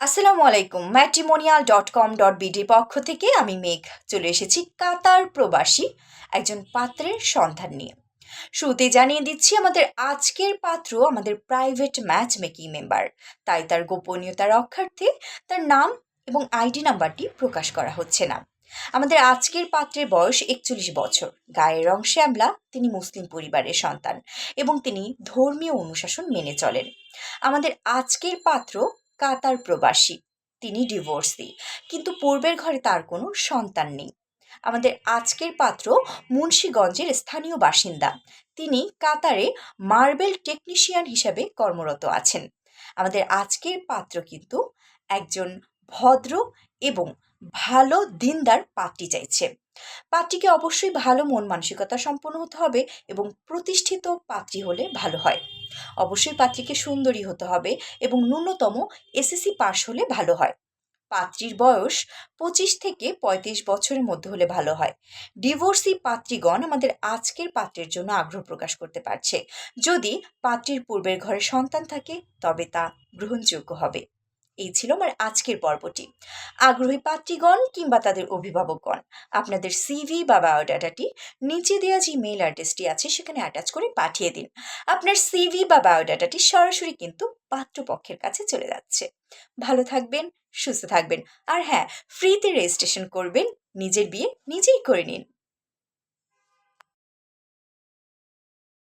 আসসালামু আলাইকুম। Matrimonial dot com dot বিডির পক্ষ থেকে আমি মেঘ চলে এসেছি কাতার প্রবাসী, একজন পাত্রের সন্ধান নিয়ে। শুরুতে জানিয়ে দিচ্ছি, আমাদের আজকের পাত্র আমাদের প্রাইভেট ম্যাচ মেকিং মেম্বার তাই তার গোপনীয়তা রক্ষার্থে তার নাম এবং আইডি নাম্বারটি প্রকাশ করা হচ্ছে না। আমাদের আজকের পাত্রের বয়স একচল্লিশ বছর। গায়ের রং শ্যামলা, তিনি মুসলিম পরিবারের সন্তান এবং তিনি ধর্মীয় অনুশাসন মেনে চলেন। আমাদের আজকের পাত্র কাতার প্রবাসী। তিনি ডিভোর্সি কিন্তু পূর্বের ঘরে তার কোনো সন্তান নেই। আমাদের আজকের পাত্র মুন্সীগঞ্জের স্থানীয় বাসিন্দা। তিনি কাতারে মার্বেল টেকনিশিয়ান হিসাবে কর্মরত আছেন। আমাদের আজকের পাত্র কিন্তু একজন ভদ্র এবং ভালো দিনদার পাত্রী চাইছে। পাত্রীকে অবশ্যই ভালো মন মানসিকতা সম্পন্ন হতে হবে এবং প্রতিষ্ঠিত পাত্রী হলে ভালো হয়। অবশ্যই পাত্রীকে সুন্দরী হতে হবে এবং ন্যূনতম এসএসসি পাশ হলে ভালো হয়। পাত্রীর বয়স পঁচিশ থেকে পঁয়ত্রিশ বছরের মধ্যে হলে ভালো হয়। ডিভোর্সি পাত্রীগণ আমাদের আজকের পাত্রের জন্য আগ্রহ প্রকাশ করতে পারছে। যদি পাত্রীর পূর্বের ঘরে সন্তান থাকে, তবে তা গ্রহণযোগ্য হবে। এই ছিল আমার আজকের পর্বটি। আগ্রহী পাত্রীগণ কিংবা তাদের অভিভাবকগণ, আপনাদের সিভি বা বায়োডাটাটি নিচে দেওয়া যে মেইল অ্যাড্রেসটি আছে সেখানে অ্যাটাচ করে পাঠিয়ে দিন। আপনার সিভি বা বায়োডাটাটি সরাসরি কিন্তু পাত্রপক্ষের কাছে চলে যাচ্ছে। ভালো থাকবেন, সুস্থ থাকবেন, আর হ্যাঁ ফ্রিতে রেজিস্ট্রেশন করবেন, নিজের বিয়ে নিজেই করে নিন।